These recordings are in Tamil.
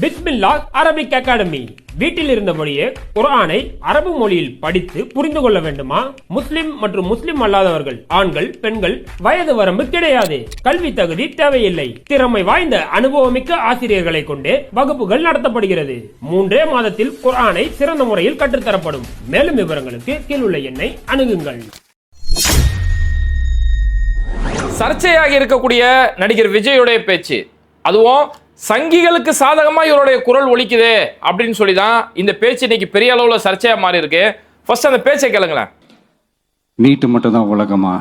பிஸ்மில்லா அரபிக் அகாடமி. வீட்டில் இருந்தபடியே குர்ஆனை அரபு மொழியில் படித்து புரிந்து கொள்ள வேண்டுமா? முஸ்லிம் மற்றும் முஸ்லிம் அல்லாதவர்கள் ஆண்கள் பெண்கள் வயது வரம்பு கிடையாது. கல்வி தகுதி தேவையில்லை. திறமை வாய்ந்த அனுபவமிக்க ஆசிரியர்களை கொண்டே வகுப்புகள் நடத்தப்படுகிறது. மூன்றே மாதத்தில் குரானை சிறந்த முறையில் கற்றுத்தரப்படும். மேலும் விவரங்களுக்கு கீழுள்ள எண்ணை அணுகுங்கள். சர்ச்சையாக இருக்கக்கூடிய நடிகர் விஜயுடைய பேச்சு. அதுவும் சங்கிகளுக்கு சாதகமாக இவருடைய குரல் ஒழிக்குதே அப்படின்னு சொல்லி தான் இந்த பேச்சு இன்னைக்கு பெரிய அளவில் சர்ச்சையாக மாறி இருக்கு ஃபர்ஸ்ட் அந்த பேச்சை கேளுங்களேன். நீட்டு மட்டும் தான் உலகமா?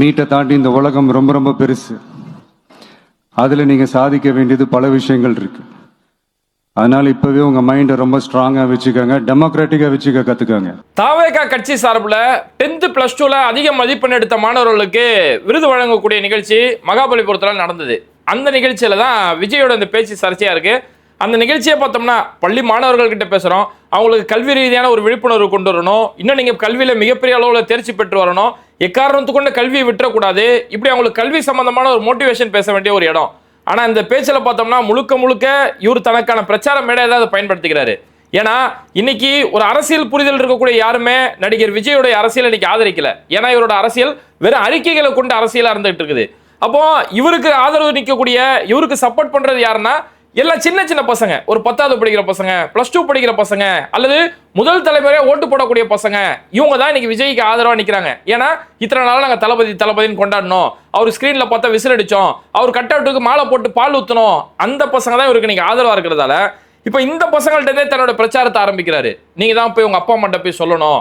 நீட்டை தாண்டி இந்த உலகம் ரொம்ப ரொம்ப பெருசு. அதில் நீங்கள் சாதிக்க வேண்டியது பல விஷயங்கள் இருக்குது அதனால இப்போவே உங்கள் மைண்டை ரொம்ப ஸ்ட்ராங்காக வச்சுக்கோங்க டெமோக்ராட்டிக்காக வச்சுக்க கற்றுக்கோங்க தாவேகா கட்சி சார்பில் டென்த்து ப்ளஸ் டூவில் அதிக மதிப்பெண் எடுத்த மாணவர்களுக்கு விருது வழங்கக்கூடிய நிகழ்ச்சி மகாபலிபுரத்தில் நடந்தது. அந்த நிகழ்ச்சியில தான் விஜயோட இந்த பேச்சு சர்ச்சையா இருக்கு. அந்த நிகழ்ச்சியை பார்த்தோம்னா பள்ளி மாணவர்கள் கிட்ட பேசுறோம். அவங்களுக்கு கல்வி ரீதியான ஒரு விழிப்புணர்வு கொண்டு வரணும். இன்னும் நீங்க கல்வியில மிகப்பெரிய அளவில் தேர்ச்சி பெற்று வரணும். எக்காரணத்துக்கு கொண்டு கல்வியை விட்டுறக்கூடாது. இப்படி அவங்களுக்கு கல்வி சம்பந்தமான ஒரு மோட்டிவேஷன் பேச வேண்டிய ஒரு இடம். ஆனால் இந்த பேச்சில் பார்த்தோம்னா முழுக்க முழுக்க இவர் தனக்கான பிரச்சார மேடையை தான் அதை பயன்படுத்திக்கிறாரு. ஏன்னா இன்னைக்கு ஒரு அரசியல் புரிதல் இருக்கக்கூடிய யாருமே நடிகர் விஜயோடைய அரசியல் இன்னைக்கு ஆதரிக்கல. ஏன்னா இவரோட அரசியல் வெறும் அறிக்கைகளை கொண்டு அரசியலாக இருந்துகிட்டு இருக்குது. அப்போ இவருக்கு ஆதரவு நிற்கக்கூடிய இவருக்கு சப்போர்ட் பண்ணுறது யாருன்னா எல்லாம் சின்ன சின்ன பசங்க. ஒரு பத்தாவது படிக்கிற பசங்க பிளஸ் டூ படிக்கிற பசங்க அல்லது முதல் தலைமுறையாக ஓட்டு போடக்கூடிய பசங்க இவங்க தான் இன்னைக்கு விஜய்க்கு ஆதரவாக நிற்கிறாங்க ஏன்னா இத்தனை நாள் நாங்கள் தளபதி தளபதின்னு கொண்டாடணும் அவர் ஸ்க்ரீனில் பார்த்தா விசில் அடித்தோம் அவர் கட் அவுட்டுக்கு மாலை போட்டு பால் ஊற்றணும் அந்த பசங்க தான் இவருக்கு இன்னைக்கு ஆதரவாக இருக்கிறதால இப்போ இந்த பசங்கள்ட்ட தன்னோட பிரச்சாரத்தை ஆரம்பிக்கிறாரு. நீங்கள் தான் போய் உங்கள் அப்பா அம்மாட்ட போய் சொல்லணும்.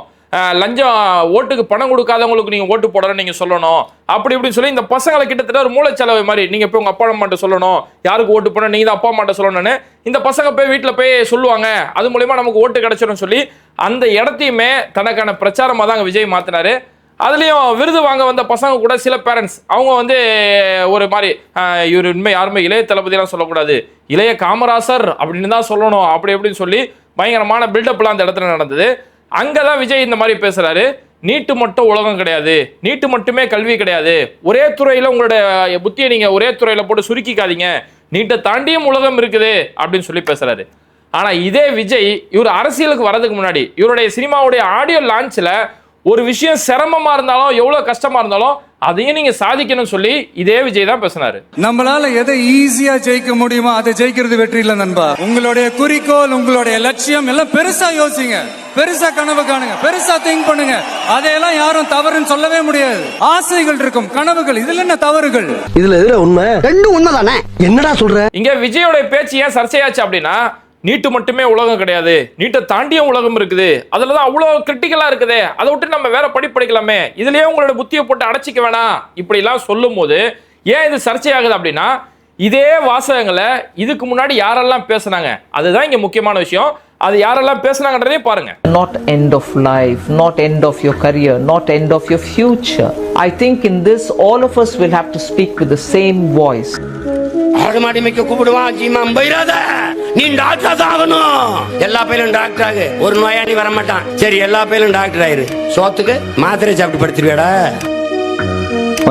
லஞ்சம் ஓட்டுக்கு பணம் கொடுக்காதவங்களுக்கு நீங்கள் ஓட்டு போடணும் நீங்கள் சொல்லணும். அப்படி இப்படின்னு சொல்லி இந்த பசங்களை கிட்டத்தட்ட ஒரு மூளைச்சலவை மாதிரி நீங்கள் போய் உங்கள் அப்பா அம்மாட்ட சொல்லணும். யாருக்கு ஓட்டு போடணும் நீங்கள் தான் அப்பா அம்மாட்ட சொல்லணும்னு இந்த பசங்க போய் வீட்டில் போய் சொல்லுவாங்க. அது மூலயமா நமக்கு ஓட்டு கிடச்சிடும் சொல்லி அந்த இடத்தையுமே தனக்கான பிரச்சாரமாக தான் விஜய் மாற்றினாரு அதுலேயும் விருது வாங்க வந்த பசங்க கூட சில பேரண்ட்ஸ் அவங்க வந்து ஒரு மாதிரி இவர் உண்மை யாருமே இளைய தளபதியெல்லாம் சொல்லக்கூடாது. இளைய காமராசர் அப்படின்னு தான் சொல்லணும். அப்படி எப்படின்னு சொல்லி பயங்கரமான பில்டப்லாம் அந்த இடத்துல நடந்தது. அங்கே தான் விஜய் இந்த மாதிரி பேசுகிறாரு நீட்டு மட்டும் உலகம் கிடையாது. நீட்டு மட்டுமே கல்வி கிடையாது. ஒரே துறையில் உங்களோட புத்தியை நீங்கள் ஒரே துறையில் போட்டு சுருக்கிக்காதீங்க. நீட்டை தாண்டியும் உலகம் இருக்குது அப்படின்னு சொல்லி பேசுகிறாரு ஆனால் இதே விஜய் இவர் அரசியலுக்கு வரதுக்கு முன்னாடி இவருடைய சினிமாவுடைய ஆடியோ லான்ச்சில் ஒரு விஷயம் சிரமமாக இருந்தாலும் எவ்வளோ கஷ்டமாக இருந்தாலும் அதையும் நீங்க சாதிக்கணும்னு சொல்லி இதே விஜய் தான் பேசினாரு. நம்மளால எதை ஈஸியா ஜெயிக்க முடியுமோ அதை ஜெயிக்கிறது வெற்றி இல்ல நண்பா. உங்களுடைய குறிக்கோள் உங்களுடைய லட்சியம் எல்லாம் பெருசா யோசிங்க. பெருசா கனவு காணுங்க. பெருசா திங்க் பண்ணுங்க. அதையெல்லாம் யாரும் தவறுன்னு சொல்லவே முடியாது. ஆசைகள் இருக்கும் கனவுகள். இதுல என்ன தவறுகள்? இதுல எதுல உண்மை? ரெண்டும் உண்மைதானே? என்னடா சொல்ற? இங்க விஜயோட பேச்சு ஏன் சர்ச்சையாச்சு அப்படின்னா நீட்டு மட்டுமே உலகம் கிடையாது. நீட்டை தாண்டியும் உலகம் இருக்குது. அதில் தான் அவ்வளோ கிரிட்டிக்கலாக இருக்குது. அதை விட்டு நம்ம வேற படி படிக்கலாமே. இதுலேயே உங்களோட புத்தியை போட்டு அடைச்சிக்க வேணாம். இப்படிலாம் சொல்லும் போது ஏன் இது சர்ச்சையாகுது அப்படின்னா இதே வாசகங்களை இதுக்கு முன்னாடி யாரெல்லாம் பேசுனாங்க? அதுதான் இங்கே முக்கியமான விஷயம். அது யாரெல்லாம் பேசுனாங்கன்றதையும் பாருங்க. Not end of life not end of your career not end of your future I think in this all of us will have to speak with same voice. ஆடு மாடி மேய்க்க கூப்பிடுவான் ஜீமாம் பைராத நீ டாக்டர் தான் ஆகணும். எல்லா பேரும் டாக்டர் ஆகு. ஒரு நோயாளி வர மாட்டான் சரி எல்லா பேரும் டாக்டர் ஆயிரு. சோத்துக்கு மாத்திரை சாப்பிட்டு படுத்துருவேடா.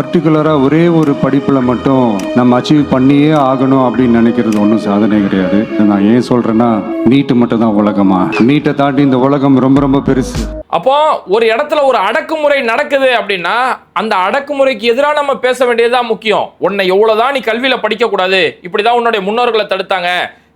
பர்டிகுலராக ஒரே ஒரு படிப்பில் மட்டும் நம்ம அச்சீவ் பண்ணியே ஆகணும் அப்படின்னு நினைக்கிறது ஒன்றும் சாதனை கிடையாது. நான் ஏன் சொல்கிறேன்னா நீட்டு மட்டும் தான் உலகமா? நீட்டை தாண்டி இந்த உலகம் ரொம்ப ரொம்ப பெருசு. அப்போ ஒரு இடத்துல ஒரு அடக்குமுறை நடக்குது அப்படின்னா அந்த அடக்குமுறைக்கு எதிராக நம்ம பேச வேண்டியதுதான் முக்கியம். உன்னை எவ்வளோதான் நீ கல்வியில் படிக்கக்கூடாது இப்படி தான் உன்னுடைய முன்னோர்களை தடுத்தாங்க.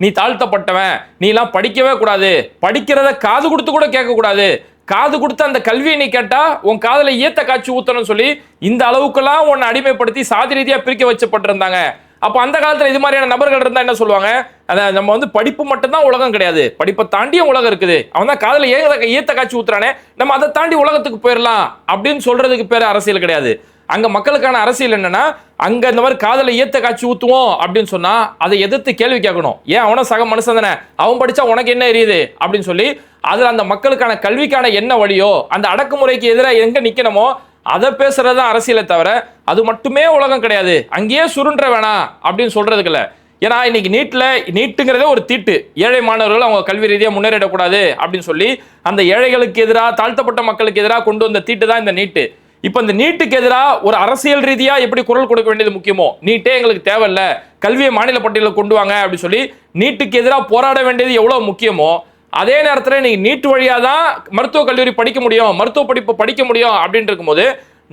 நீ தாழ்த்தப்பட்டவன் நீ எல்லாம் படிக்கவே கூடாது. படிக்கிறத காது கொடுத்து கூட கேட்கக்கூடாது. காது கொடுத்து அந்த கல்வியை நீ கேட்டா உன் காதில் ஈத்த காய்ச்சி ஊத்தணும்னு சொல்லி இந்த அளவுக்குலாம் உன்னை அடிமைப்படுத்தி சாதி ரீதியாக பிரிக்க வச்சப்பட்டிருந்தாங்க. அப்போ அந்த காலத்தில் இது மாதிரியான நபர்கள் இருந்தால் என்ன சொல்லுவாங்க? அதை நம்ம வந்து படிப்பு மட்டும்தான் உலகம் கிடையாது. படிப்பை தாண்டியும் உலகம் இருக்குது. அவன் தான் காதில் ஏக ஈத்த காட்சி ஊத்துறானே. நம்ம அதை தாண்டி உலகத்துக்கு போயிடலாம் அப்படின்னு சொல்றதுக்கு பேர் அரசியல் கிடையாது. அங்கே மக்களுக்கான அரசியல் என்னன்னா அங்கே இந்த மாதிரி காதலை ஈத்த காட்சி ஊற்றுவோம் அப்படின்னு சொன்னால் அதை எதிர்த்து கேள்வி கேட்கணும். ஏன் அவனும் சக மனுஷன் தானே? அவன் படித்தா உனக்கு என்ன எரியுது? அப்படின்னு சொல்லி அதில் அந்த மக்களுக்கான கல்விக்கான என்ன வழியோ அந்த அடக்குமுறைக்கு எதிராக எங்கே நிற்கணுமோ அதை பேசுறது தான் அரசியலை தவிர அது மட்டுமே உலகம் கிடையாது. அங்கேயே சுருன்ற வேணாம் அப்படின்னு சொல்கிறதுக்கு இல்லை ஏன்னா இன்னைக்கு நீட்டில் நீட்டுங்கிறதே ஒரு தீட்டு. ஏழை மாணவர்கள் அவங்க கல்வி ரீதியாக முன்னேறிடக்கூடாது அப்படின்னு சொல்லி அந்த ஏழைகளுக்கு எதிராக தாழ்த்தப்பட்ட மக்களுக்கு எதிராக கொண்டு வந்த தீட்டு தான் இந்த நீட்டு. இப்போ இந்த நீட்டுக்கு எதிராக ஒரு அரசியல் ரீதியாக எப்படி குரல் கொடுக்க வேண்டியது முக்கியமோ? நீட்டே எங்களுக்கு தேவையில்ல. கல்வியை மாநில பட்டியலில் கொண்டு வாங்க அப்படின்னு சொல்லி நீட்டுக்கு எதிராக போராட வேண்டியது எவ்வளோ முக்கியமோ அதே நேரத்தில் நீங்கள் நீட் வழியாக தான் மருத்துவக் கல்லூரி படிக்க முடியும் மருத்துவ படிப்பு படிக்க முடியும் அப்படின்னு இருக்கும்போது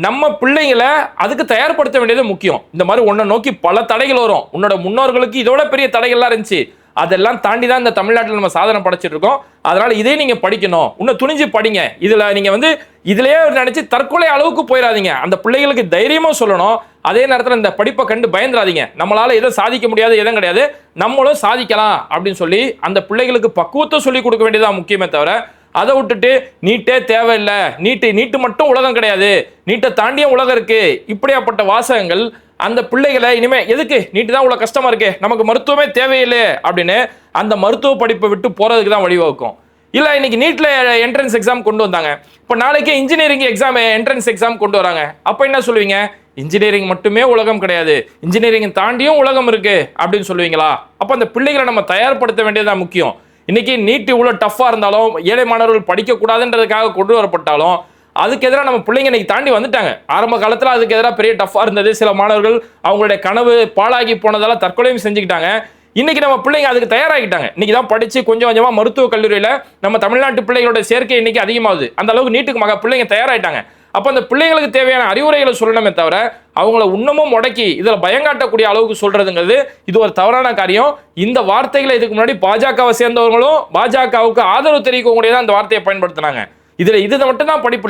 நம்ம பிள்ளைங்களை அதுக்கு தயார்படுத்த வேண்டியது முக்கியம். இந்த மாதிரி உன்னை நோக்கி பல தடைகள் வரும். உன்னோட முன்னோர்களுக்கு இதோட பெரிய தடைகள்லாம் இருந்துச்சு. அதெல்லாம் தாண்டி தான் இந்த தமிழ்நாட்டில் நம்ம சாதனை படைச்சிட்டு இருக்கோம் அதனால இதே நீங்க படிக்கணும். இன்னும் துணிஞ்சு படிங்க. இதுல நீங்க வந்து இதுலயே நினைச்சு தற்கொலை அளவுக்கு போயிடாதீங்க அந்த பிள்ளைகளுக்கு தைரியமும் சொல்லணும். அதே நேரத்தில் இந்த படிப்பை கண்டு பயந்துராதீங்க நம்மளால எதுவும் சாதிக்க முடியாது எதுவும் கிடையாது. நம்மளும் சாதிக்கலாம் அப்படின்னு சொல்லி அந்த பிள்ளைகளுக்கு பக்குவத்தை சொல்லி கொடுக்க வேண்டியதான் முக்கியமே தவிர அதை விட்டுட்டு நீட்டே தேவையில்லை. நீட்டு நீட்டு மட்டும் உலகம் கிடையாது. நீட்டை தாண்டிய உலகம் இருக்கு. இப்படியாப்பட்ட வாசகங்கள் அந்த பிள்ளைகளை இனிமேல் எதுக்கு? நீட்டு தான் இவ்வளோ கஷ்டமாக இருக்கு. நமக்கு மருத்துவமே தேவையில்லை அப்படின்னு அந்த மருத்துவ படிப்பை விட்டு போகிறதுக்கு தான் வழிவகுக்கும். இல்லை இன்னைக்கு நீட்டில் என்ட்ரன்ஸ் எக்ஸாம் கொண்டு வந்தாங்க. இப்போ நாளைக்கு இன்ஜினியரிங் எக்ஸாம் என்ட்ரன்ஸ் எக்ஸாம் கொண்டு வராங்க. அப்போ என்ன சொல்லுவீங்க? இன்ஜினியரிங் மட்டுமே உலகம் கிடையாது. இன்ஜினியரிங் தாண்டியும் உலகம் இருக்கு அப்படின்னு சொல்லுவீங்களா? அப்போ அந்த பிள்ளைகளை நம்ம தயார்படுத்த வேண்டியதான் முக்கியம். இன்னைக்கு நீட் இவ்வளோ டஃப்பாக இருந்தாலும் ஏழை மாணவர்கள் படிக்கக்கூடாதுன்றதுக்காக கொண்டு வரப்பட்டாலும் அதுக்கு எதிராக நம்ம பிள்ளைங்க இன்னைக்கு தாண்டி வந்துட்டாங்க. ஆரம்ப காலத்தில் அதுக்கு எதிராக பெரிய டஃப்பாக இருந்தது. சில மாணவர்கள் அவங்களுடைய கனவு பாழாகி போனதெல்லாம் தற்கொலையும் செஞ்சுக்கிட்டாங்க. இன்னைக்கு நம்ம பிள்ளைங்க அதுக்கு தயாராகிட்டாங்க. இன்னைக்கு தான் படிச்சு கொஞ்சம் கொஞ்சமாக மருத்துவக் கல்லூரியில் நம்ம தமிழ்நாட்டு பிள்ளைகளோட சேர்க்கை இன்னைக்கு அதிகமாகுது. அந்த அளவுக்கு நீட்டுக்கு மக பிள்ளைங்க தயாராகிட்டாங்க. அப்போ அந்த பிள்ளைங்களுக்கு தேவையான அறிவுரைகளை சொல்லணுமே தவிர அவங்கள இன்னமும் முடக்கி இதில் பயங்காட்டக்கூடிய அளவுக்கு சொல்கிறதுங்கிறது இது ஒரு தவறான காரியம். இந்த வார்த்தைகளை இதுக்கு முன்னாடி பாஜகவை சேர்ந்தவங்களும் பாஜகவுக்கு ஆதரவு தெரிவிக்கக்கூடியதான் அந்த வார்த்தையை பயன்படுத்தினாங்க. இதில் இது மட்டும் தான் படிப்பு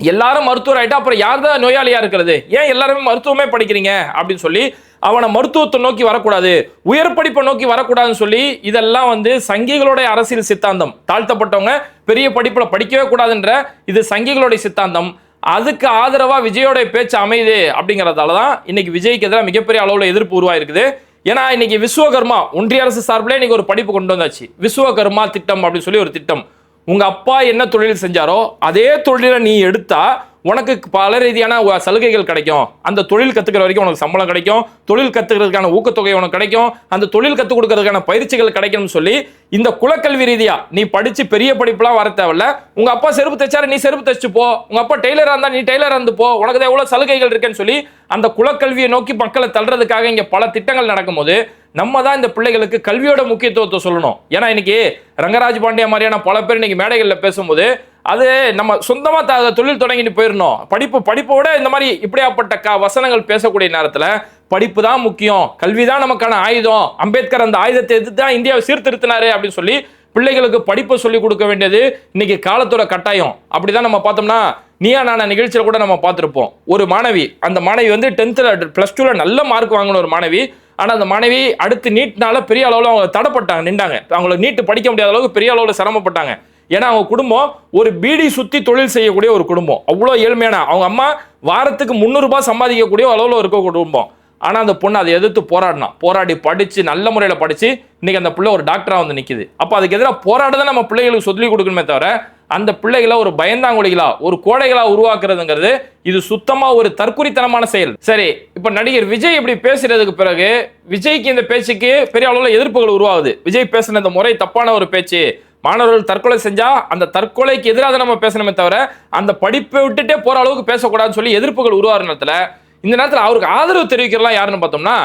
எல்லாரும் மருத்துவர் ஆயிட்டா அப்புறம் யார் தான் நோயாளியாக இருக்கிறது? ஏன் எல்லாருமே மருத்துவமே படிக்கிறீங்க? அப்படின்னு சொல்லி அவனை மருத்துவத்தை நோக்கி வரக்கூடாது உயர் படிப்பை நோக்கி வரக்கூடாதுன்னு சொல்லி இதெல்லாம் வந்து சங்கிகளுடைய அரசியல் சித்தாந்தம். தாழ்த்தப்பட்டவங்க பெரிய படிப்பில் படிக்கவே கூடாதுன்ற இது சங்கிகளுடைய சித்தாந்தம். அதுக்கு ஆதரவாக விஜயோடைய பேச்சு அமையுது அப்படிங்கிறதால தான் இன்னைக்கு விஜய்க்கு எதிராக மிகப்பெரிய அளவில் எதிர்ப்பு உருவாயிருக்குது. ஏன்னா இன்னைக்கு விஸ்வகர்மா ஒன்றிய அரசு சார்பிலே இன்னைக்கு ஒரு படிப்பு கொண்டு வந்தாச்சு. விஸ்வகர்மா திட்டம் அப்படின்னு சொல்லி ஒரு திட்டம். உங்கள் அப்பா என்ன தொழில் செஞ்சாரோ அதே தொழிலை நீ எடுத்தா உனக்கு பல ரீதியான சலுகைகள் கிடைக்கும். அந்த தொழில் கற்றுக்கிற வரைக்கும் உனக்கு சம்பளம் கிடைக்கும். தொழில் கற்றுக்கிறதுக்கான ஊக்கத்தொகை உனக்கு கிடைக்கும். அந்த தொழில் கற்றுக் கொடுக்கறதுக்கான பயிற்சிகள் கிடைக்கும்னு சொல்லி இந்த குலக்கல்வி ரீதியாக நீ படித்து பெரிய படிப்புலாம் வர தேவையில்ல. உங்கள் அப்பா செருப்பு தைச்சாரு நீ செருப்பு தைச்சு போ. உங்கள் அப்பா டெய்லராக இருந்தால் நீ டெய்லராக இருந்து போ. உனக்கு தான் சலுகைகள் இருக்குன்னு சொல்லி அந்த குலக்கல்வியை நோக்கி மக்களை தள்ளுறதுக்காக இங்கே பல திட்டங்கள் நடக்கும்போது நம்ம தான் இந்த பிள்ளைகளுக்கு கல்வியோட முக்கியத்துவத்தை சொல்லணும். ஏன்னா இன்னைக்கு ரங்கராஜ் பாண்டியா மாதிரியான பல பேர் இன்னைக்கு மேடைகளில் பேசும்போது அது நம்ம சொந்தமாக த- தொழில் தொடங்கிட்டு போயிடணும் படிப்பு படிப்போட இந்த மாதிரி இப்படியாப்பட்ட க வசனங்கள் பேசக்கூடிய நேரத்தில் படிப்பு தான் முக்கியம். கல்வி தான் நமக்கான ஆயுதம். அம்பேத்கர் அந்த ஆயுதத்தை எதிர்த்து தான் இந்தியாவை சீர்திருத்தினாரு அப்படின்னு சொல்லி பிள்ளைகளுக்கு படிப்பை சொல்லிக் கொடுக்க வேண்டியது இன்னைக்கு காலத்தோட கட்டாயம். அப்படிதான் நம்ம பார்த்தோம்னா நீயா நானா நிகழ்ச்சியில் கூட நம்ம பார்த்துருப்போம். ஒரு மாணவி அந்த மாணவி வந்து டென்த்தில் ப்ளஸ் டூவில் நல்ல மார்க் வாங்கின ஒரு மாணவி ஆனால் அந்த மனைவி அடுத்து நீட்னால பெரிய அளவில் அவங்க தடைப்பட்டாங்க நின்றாங்க. அவங்கள நீட்டு படிக்க முடியாத அளவுக்கு பெரிய அளவில் சிரமப்பட்டாங்க. ஏன்னா அவங்க குடும்பம் ஒரு பீடி சுற்றி தொழில் செய்யக்கூடிய ஒரு குடும்பம். அவ்வளோ ஏழ்மையான அவங்க அம்மா வாரத்துக்கு முந்நூறுரூபா சம்பாதிக்கக்கூடிய அளவில் இருக்க குடும்பம். ஆனால் அந்த பொண்ணு அதை எதிர்த்து போராடினா. போராடி படித்து நல்ல முறையில் படித்து இன்றைக்கி அந்த பிள்ளை ஒரு டாக்டராக வந்து நிற்கிது அப்போ அதுக்கு எதிராக போராட நம்ம பிள்ளைகளுக்கு சொல்லி கொடுக்கணுமே தவிர அந்த பிள்ளைகளை ஒரு பயந்தாங்குழிகளா ஒரு கோடைகளா உருவாக்குறதுங்கிறது இது சுத்தமா ஒரு தற்குறித்தனமான செயல். சரி இப்ப நடிகர் விஜய் இப்படி பேசுறதுக்கு பிறகு விஜய்க்கு இந்த பேச்சுக்கு பெரிய அளவுல எதிர்ப்புகள் உருவாகுது. விஜய் பேசின இந்த முறை தப்பான ஒரு பேச்சு. மாணவர்கள் தற்கொலை செஞ்சா அந்த தற்கொலைக்கு எதிராக நம்ம பேசணுமே தவிர அந்த படிப்பை விட்டுட்டே போற அளவுக்கு பேசக்கூடாதுன்னு சொல்லி எதிர்ப்புகள் உருவாகிற நேரத்துல இந்த நேரத்தில் அவருக்கு ஆதரவு தெரிவிக்கிறலாம் யாருன்னு பார்த்தோம்னா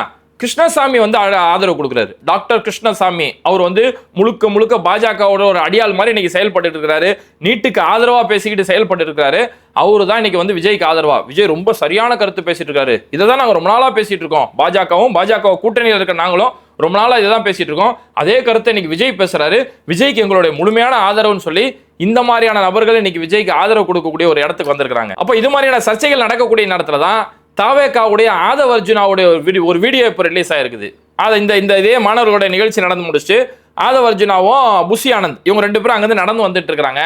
கிருஷ்ணசாமி வந்து ஆதரவு கொடுக்குறாரு. டாக்டர் கிருஷ்ணசாமி அவர் வந்து முழுக்க முழுக்க பாஜகவோட ஒரு அடியாள் மாதிரி இன்னைக்கு செயல்பட்டு இருக்கிறாரு. நீட்டுக்கு ஆதரவாக பேசிக்கிட்டு செயல்பட்டு இருக்காரு. அவரு தான் இன்னைக்கு வந்து விஜய்க்கு ஆதரவாக விஜய் ரொம்ப சரியான கருத்து பேசிட்டு இருக்காரு. இதை தான் நாங்கள் ரொம்ப நாளாக பேசிட்டு இருக்கோம். பாஜகவும் பாஜக கூட்டணியில் இருக்க நாங்களும் ரொம்ப நாளாக இதை தான் பேசிட்டு இருக்கோம். அதே கருத்தை இன்னைக்கு விஜய் பேசுறாரு. விஜய்க்கு எங்களுடைய முழுமையான ஆதரவுன்னு சொல்லி இந்த மாதிரியான நபர்கள் இன்னைக்கு விஜய்க்கு ஆதரவு கொடுக்கக்கூடிய ஒரு இடத்துக்கு வந்திருக்கிறாங்க. அப்போ இது மாதிரியான சர்ச்சைகள் நடக்கக்கூடிய நேரத்தில் தான் தாவேக்காவுடைய ஆதவ அர்ஜுனாவுடைய ஒரு வீடியோ ஒரு வீடியோ இப்போ ரிலீஸ் ஆயிருக்குது. அதை இந்த இந்த இதே மாணவர்களுடைய நிகழ்ச்சி நடந்து முடிச்சுட்டு ஆதவ அர்ஜுனாவும் புஷி ஆனந்த் இவங்க ரெண்டு பேரும் அங்கேருந்து நடந்து வந்துட்டு இருக்காங்க.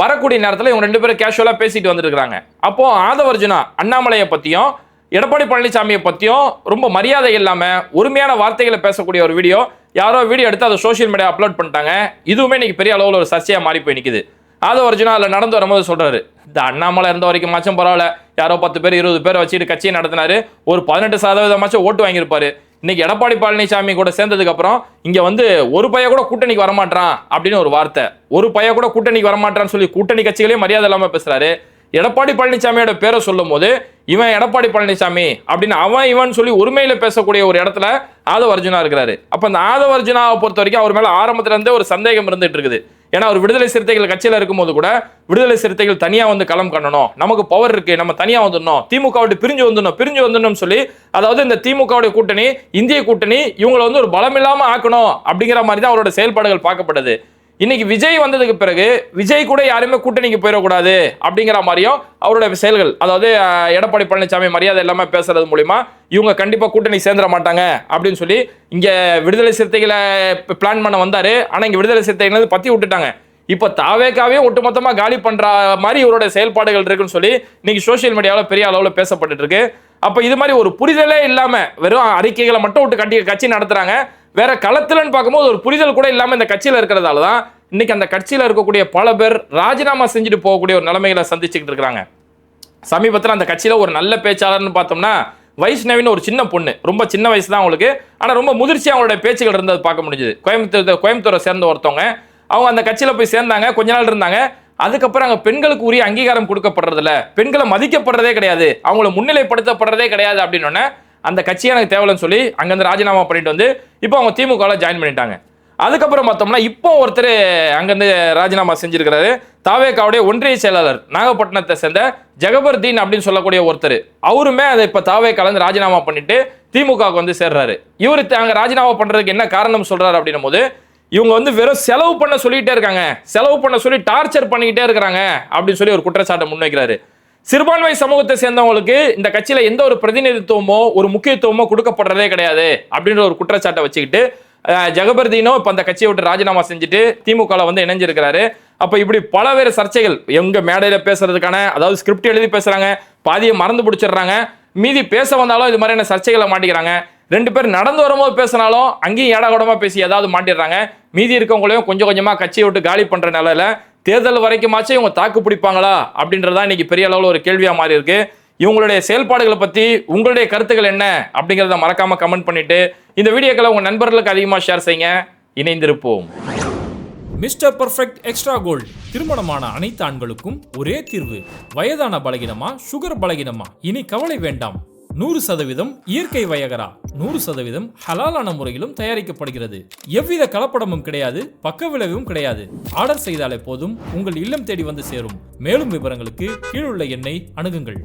வரக்கூடிய நேரத்தில் இவங்க ரெண்டு பேரும் கேஷுவலாக பேசிட்டு வந்துருக்காங்க அப்போது அப்போ ஆதவ அர்ஜுனா அண்ணாமலையை பற்றியும் எடப்பாடி பழனிசாமியை பற்றியும் ரொம்ப மரியாதை இல்லாமல் உரிமையான வார்த்தைகளை பேசக்கூடிய ஒரு வீடியோ யாரோ வீடியோ எடுத்து அதை சோஷியல் மீடியா அப்லோட் பண்ணிட்டாங்க. இதுவுமே இன்னைக்கு பெரிய அளவில் ஒரு சர்ச்சையாக மாறி போய் நிற்குது அது ஒரிஜினல் அதில் நடந்து வரும்போது சொல்றாரு. இந்த அண்ணாமலை இருந்த வரைக்கும் மாச்சும் பரவாயில்ல. யாரோ பத்து பேர் இருபது பேர் வச்சுட்டு கட்சியை நடத்தினாரு. ஒரு பதினெட்டு சதவீதமாச்சும் ஓட்டு வாங்கியிருப்பாரு. இன்னைக்கு எடப்பாடி பழனிசாமி கூட சேர்ந்ததுக்கு அப்புறம் இங்க வந்து ஒரு பைய கூட கூட்டணிக்கு வரமாட்டான் அப்படின்னு ஒரு வார்த்தை. ஒரு பைய கூட கூட்டணிக்கு வரமாட்டான்னு சொல்லி கூட்டணி கட்சிகளே மரியாதை இல்லாம பேசுறாரு. எடப்பாடி பழனிசாமியோட பேரை சொல்லும் போது இவன் எடப்பாடி பழனிசாமி அப்படின்னு அவன் இவன் சொல்லி உரிமையில பேசக்கூடிய ஒரு இடத்துல ஆதவர்ஜுனா இருக்கிறாரு. அப்ப அந்த ஆதவர்ஜுனாவை பொறுத்த வரைக்கும் அவர் மேல ஆரம்பத்துல இருந்தே ஒரு சந்தேகம் இருந்துட்டு இருக்குது. ஏன்னா அவர் விடுதலை சிறுத்தைகள் கட்சியில இருக்கும்போது கூட விடுதலை சிறுத்தைகள் தனியா வந்து களம் காணணும். நமக்கு பவர் இருக்கு நம்ம தனியா வந்துடணும். திமுக விட்டு பிரிஞ்சு வந்துடணும் பிரிஞ்சு வந்துடணும் சொல்லி அதாவது இந்த திமுகவுடைய கூட்டணி இந்திய கூட்டணி இவங்களை வந்து ஒரு பலமில்லாம ஆக்கணும் அப்படிங்கிற மாதிரி தான் அவரோட செயல்பாடுகள் பார்க்கப்பட்டது. இன்னைக்கு விஜய் வந்ததுக்கு பிறகு விஜய் கூட யாருமே கூட்டணிக்கு போயிடக்கூடாது அப்படிங்கிற மாதிரியும் அவரோட செயல்கள் அதாவது எடப்பாடி பழனிசாமி மரியாதை எல்லாமே பேசுறது மூலிமா இவங்க கண்டிப்பாக கூட்டணி சேர்ந்துட மாட்டாங்க அப்படின்னு சொல்லி இங்கே விடுதலை சிறுத்தைகளை பிளான் பண்ண வந்தார். ஆனால் இங்கே விடுதலை சிறுத்தைகளை பற்றி விட்டுட்டாங்க. இப்போ தாவேக்காவே ஒட்டுமொத்தமாக காலி பண்ணுற மாதிரி இவரோட செயல்பாடுகள் இருக்குன்னு சொல்லி இன்னைக்கு சோஷியல் மீடியாவில் பெரிய அளவில் பேசப்பட்டுட்டு இருக்கு. இது மாதிரி ஒரு புரிதலே இல்லாமல் வெறும் அறிக்கைகளை மட்டும் விட்டு கட்டி கட்சி நடத்துகிறாங்க வேற களத்துலன்னு பார்க்கும்போது ஒரு புரிதல் கூட இல்லாம இந்த கட்சியில இருக்கிறதால தான் இன்னைக்கு அந்த கட்சியில இருக்கக்கூடிய பல பேர் ராஜினாமா செஞ்சுட்டு போகக்கூடிய ஒரு நிலைமைகளை சந்திச்சுக்கிட்டு இருக்கிறாங்க. சமீபத்தில் அந்த கட்சியில் ஒரு நல்ல பேச்சாளர்னு பார்த்தோம்னா வைஷ்ணவின்னு ஒரு சின்ன பொண்ணு. ரொம்ப சின்ன வயசு தான் அவங்களுக்கு. ஆனால் ரொம்ப முதிர்ச்சி அவங்களுடைய பேச்சுகள் இருந்தது பார்க்க முடிஞ்சுது. கோயம்புத்தூர் கோயம்புத்தூரை சேர்ந்த ஒருத்தவங்க. அவங்க அந்த கட்சியில் போய் சேர்ந்தாங்க. கொஞ்ச நாள் இருந்தாங்க. அதுக்கப்புறம் அங்கே பெண்களுக்கு உரிய அங்கீகாரம் கொடுக்கப்படுறதில்ல. பெண்களை மதிக்கப்படுறதே கிடையாது. அவங்கள முன்னிலைப்படுத்தப்படுறதே கிடையாது அப்படின்னு அந்த கட்சியை எனக்கு தேவையில்லைன்னு சொல்லி அங்கேருந்து ராஜினாமா பண்ணிட்டு வந்து இப்போ அவங்க திமுகவில் ஜாயின் பண்ணிட்டாங்க. அதுக்கப்புறம் பார்த்தோம்னா இப்போ ஒருத்தர் அங்கேருந்து ராஜினாமா செஞ்சுருக்கிறாரு. தாவேக்காவுடைய ஒன்றிய செயலாளர் நாகப்பட்டினத்தை சேர்ந்த ஜெகபர்தீன் அப்படின்னு சொல்லக்கூடிய ஒருத்தர். அவருமே அதை இப்போ தாவேக்காலேருந்து ராஜினாமா பண்ணிட்டு திமுகவுக்கு வந்து சேர்றாரு. இவர் அங்கே ராஜினாமா பண்ணுறதுக்கு என்ன காரணம் சொல்கிறாரு அப்படின்னும் போது இவங்க வந்து வெறும் செலவு பண்ண சொல்லிட்டே இருக்காங்க. செலவு பண்ண சொல்லி டார்ச்சர் பண்ணிக்கிட்டே இருக்கிறாங்க அப்படின்னு சொல்லி ஒரு குற்றச்சாட்டை முன்வைக்கிறாரு. சிறுபான்மை சமூகத்தை சேர்ந்தவங்களுக்கு இந்த கட்சியில எந்த ஒரு பிரதிநிதித்துவமோ ஒரு முக்கியத்துவமோ கொடுக்கப்படுறதே கிடையாது அப்படின்ற ஒரு குற்றச்சாட்டை வச்சுக்கிட்டு ஜெகபர்தீனோ இப்போ அந்த கட்சியை விட்டு ராஜினாமா செஞ்சுட்டு திமுகவில் வந்து இணைஞ்சிருக்கிறாரு. அப்போ இப்படி பலவேறு சர்ச்சைகள். எங்க மேடையில் பேசுறதுக்கான அதாவது ஸ்கிரிப்ட் எழுதி பேசுறாங்க பாதியை மறந்து பிடிச்சிடுறாங்க மீதி பேச வந்தாலும் இது மாதிரியான சர்ச்சைகளை மாட்டிக்கிறாங்க. ரெண்டு பேர் நடந்து வரும்போது பேசினாலும் அங்கேயும் ஏடாகூடமா பேசி ஏதாவது மாட்டிடுறாங்க. மீதி இருக்கவங்களையும் கொஞ்சம் கொஞ்சமா கட்சியை விட்டு காலி பண்ற நிலையில தேர்தல் வரைக்குமாச்சும் இவங்க தாக்கு பிடிப்பாங்களா அப்படின்றதா இன்னைக்கு பெரிய அளவில் ஒரு கேள்வியாக மாறி இருக்கு. இவங்களுடைய செயல்பாடுகளை பற்றி உங்களுடைய கருத்துக்கள் என்ன அப்படிங்கிறத மறக்காம கமெண்ட் பண்ணிட்டு இந்த வீடியோக்களை உங்க நண்பர்களுக்கு அதிகமாக ஷேர் செய்யுங்க. இணைந்திருப்போம். Mister Perfect Extra Gold. திருமணமான அனைத்து ஆண்களுக்கும் ஒரே தீர்வு. வயதான பலகினமா சுகர் பலகினமா? இனி கவலை வேண்டாம். நூறு சதவீதம் இயற்கை வயகரா. நூறு சதவீதம் ஹலாலான முறையிலும் தயாரிக்கப்படுகிறது. எவ்வித கலப்படமும் கிடையாது பக்க விளைவும் கிடையாது. ஆர்டர் செய்தாலே போதும் உங்கள் இல்லம் தேடி வந்து சேரும். மேலும் விவரங்களுக்கு கீழுள்ள எண்ணை அணுகுங்கள்.